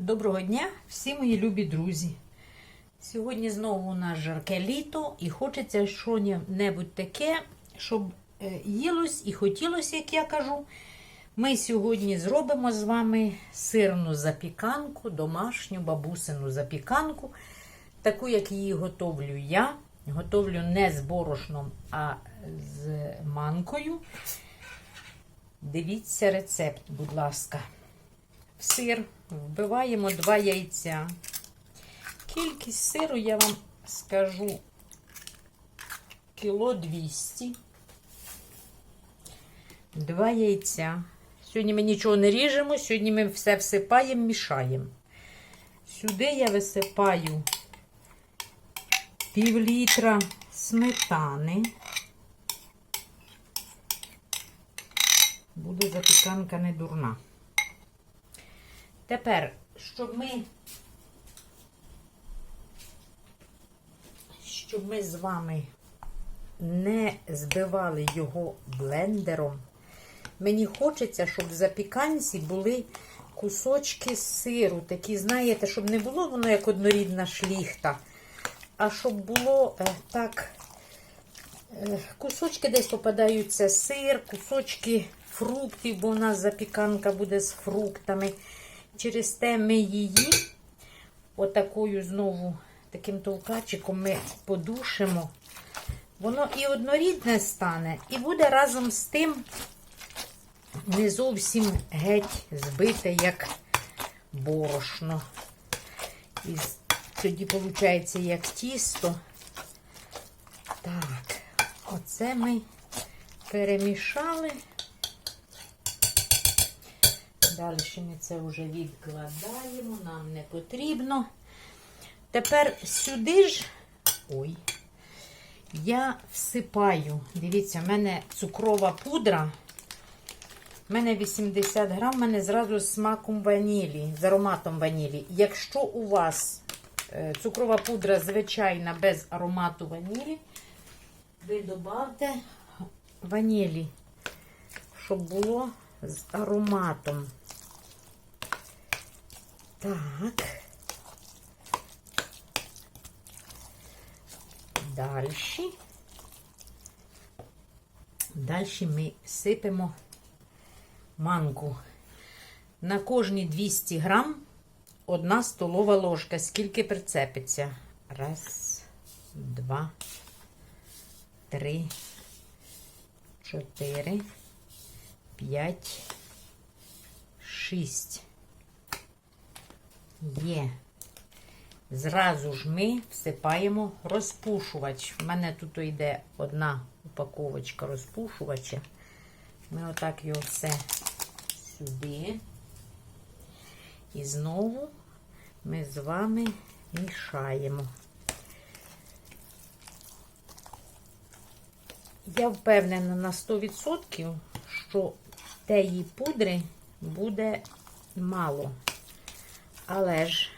Доброго дня, всі мої любі друзі. Сьогодні знову у нас жарке літо і хочеться що-небудь таке, щоб е, їлось і хотілося, як я кажу. Ми сьогодні зробимо з вами сирну запіканку, домашню бабусину запіканку, таку, як її готовлю я. Готовлю не з борошном, а з манкою. Дивіться рецепт, будь ласка. Сир вбиваємо 2 яйця. Кількість сиру я вам скажу кіло 200. Два яйця. Сьогодні ми нічого не ріжемо, сьогодні ми все всипаємо, мішаємо. Сюди я висипаю пів літра сметани. Буде запіканка не дурна. Тепер, щоб ми, щоб ми з вами не збивали його блендером, мені хочеться, щоб в запіканці були кусочки сиру. Такі, знаєте, щоб не було воно як однорідна шліхта, а щоб було е, так, е, кусочки десь попадаються сир, кусочки фруктів, бо у нас запіканка буде з фруктами. Через те ми її отакою знову таким товкачиком ми подушимо. Воно і однорідне стане, і буде разом з тим не зовсім геть збите, як борошно. І тоді, виходить, як тісто. Так, оце ми перемішали. Далі ми це вже відкладаємо, нам не потрібно. Тепер сюди ж, ой, я всипаю. Дивіться, в мене цукрова пудра. У мене 80 грам, в мене зразу з смаком ванілі, з ароматом ванілі. Якщо у вас е, цукрова пудра звичайна без аромату ванілі, ви додавте ванілі, щоб було з ароматом. Так. Дальше. Дальше ми сипемо манку. На кожні 200 грам одна столова ложка. Скільки прицепиться? Раз, два, три, чотири, п'ять, шість. Є. Зразу ж ми всипаємо розпушувач. У мене тут йде одна упаковочка розпушувача. Ми отак його все сюди. І знову ми з вами мішаємо. Я впевнена на 100%, що теї пудри буде мало. Але ж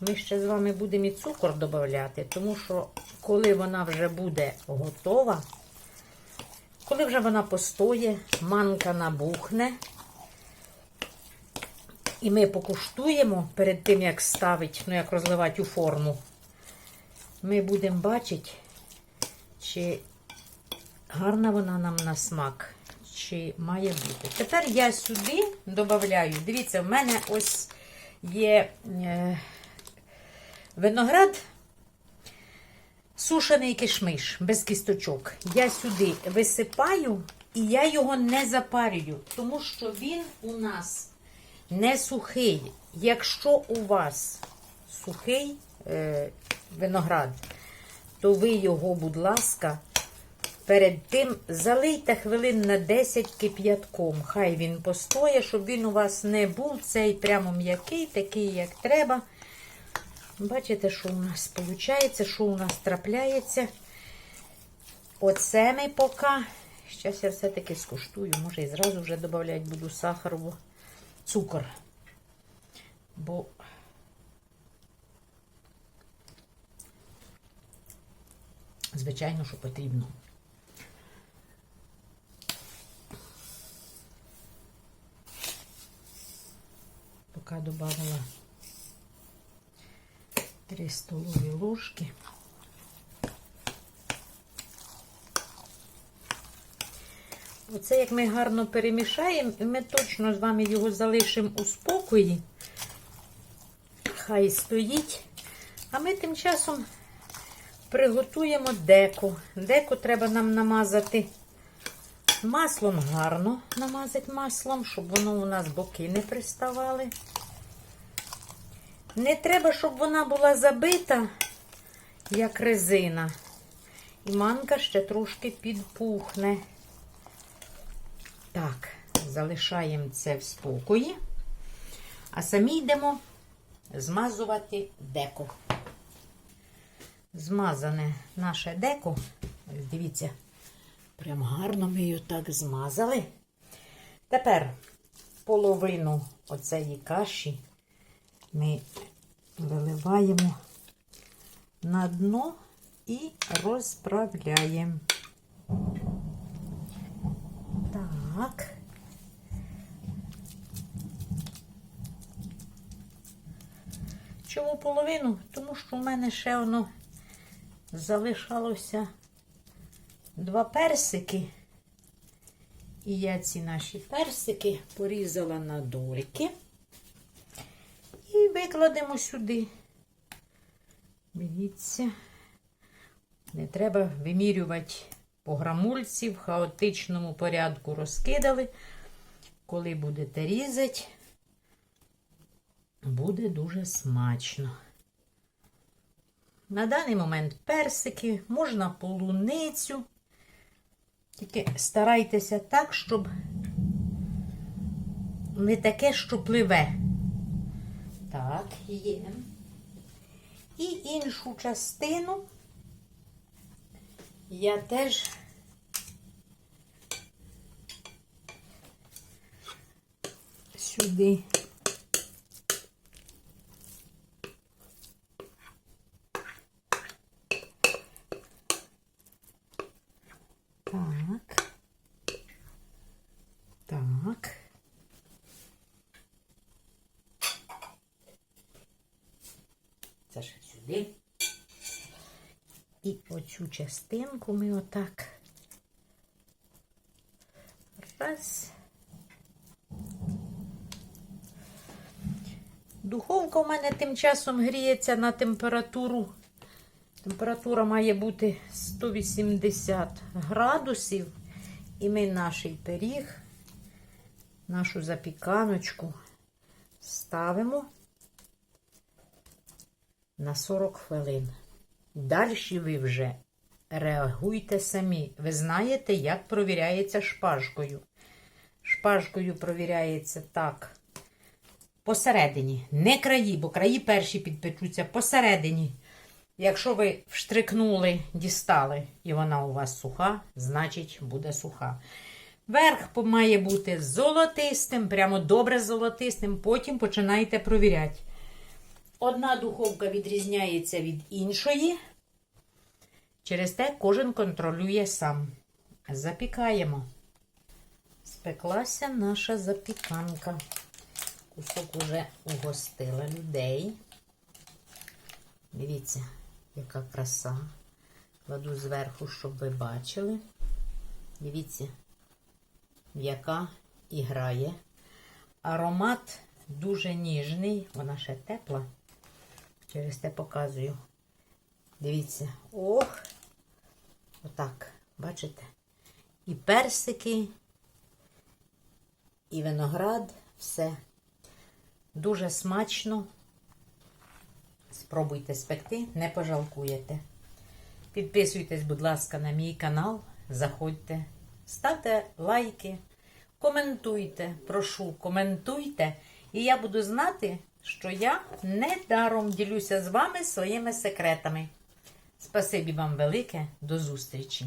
ми ще з вами будемо і цукор додати, тому що коли вона вже буде готова, коли вже вона постоє, манка набухне, і ми покуштуємо перед тим, як ставити, ну, як розливати у форму, ми будемо бачити, чи гарна вона нам на смак, чи має бути. Тепер я сюди додаю, дивіться, в мене ось є е, виноград, сушений кишмиш без кісточок. Я сюди висипаю і я його не запарюю, тому що він у нас не сухий. Якщо у вас сухий е, виноград, то ви його, будь ласка, Перед тим залийте хвилин на 10 кип'ятком. Хай він постоє, щоб він у вас не був цей прямо м'який, такий, як треба. Бачите, що у нас виходить, що у нас трапляється. Оце ми поки. Зараз я все-таки скуштую. Може, і зразу вже додати буду сахару, цукор. Бо звичайно, що потрібно. Поки додавала 3 столові ложки. Оце як ми гарно перемішаємо, ми точно з вами його залишимо у спокої. Хай стоїть. А ми тим часом приготуємо деко. Деко треба нам намазати маслом гарно намазати маслом, щоб воно у нас боки не приставали. Не треба, щоб вона була забита, як резина. І манка ще трошки підпухне. Так, залишаємо це в спокої. А самі йдемо змазувати деко. Змазане наше деко. Дивіться, прям гарно ми її так змазали. Тепер половину оцеї каші ми виливаємо на дно і розправляємо. Так. Чому половину? Тому що в мене ще воно залишалося два персики. І я ці наші персики порізала на дольки і викладемо сюди. Дивіться, не треба вимірювати по грамульці, в хаотичному порядку розкидали. Коли будете різати, буде дуже смачно. На даний момент персики, можна полуницю. Тільки старайтеся так, щоб не таке, що пливе. Так, є. І іншу частину я теж сюди. Так. Так. Це сюди. І оцю частинку ми отак. Раз. Духовка у мене тим часом гріється на температуру. Температура має бути 180 градусів. І ми наш пиріг, нашу запіканочку ставимо на 40 хвилин. Далі ви вже реагуйте самі. Ви знаєте, як провіряється шпажкою. Шпажкою провіряється так. Посередині. Не краї, бо краї перші підпечуться посередині. Якщо ви вштрикнули, дістали, і вона у вас суха, значить буде суха. Верх має бути золотистим, прямо добре золотистим, потім починаєте провіряти. Одна духовка відрізняється від іншої. Через те кожен контролює сам. Запікаємо. Спеклася наша запіканка. Кусок уже угостила людей. Дивіться, яка краса. Кладу зверху, щоб ви бачили. Дивіться, яка і грає. Аромат дуже ніжний, вона ще тепла. Через те показую. Дивіться, ох, отак, бачите? І персики, і виноград, все. Дуже смачно. Спробуйте спекти, не пожалкуєте. Підписуйтесь, будь ласка, на мій канал. Заходьте, ставте лайки, коментуйте, прошу, коментуйте. І я буду знати, що я недаром ділюся з вами своїми секретами. Спасибі вам велике, до зустрічі!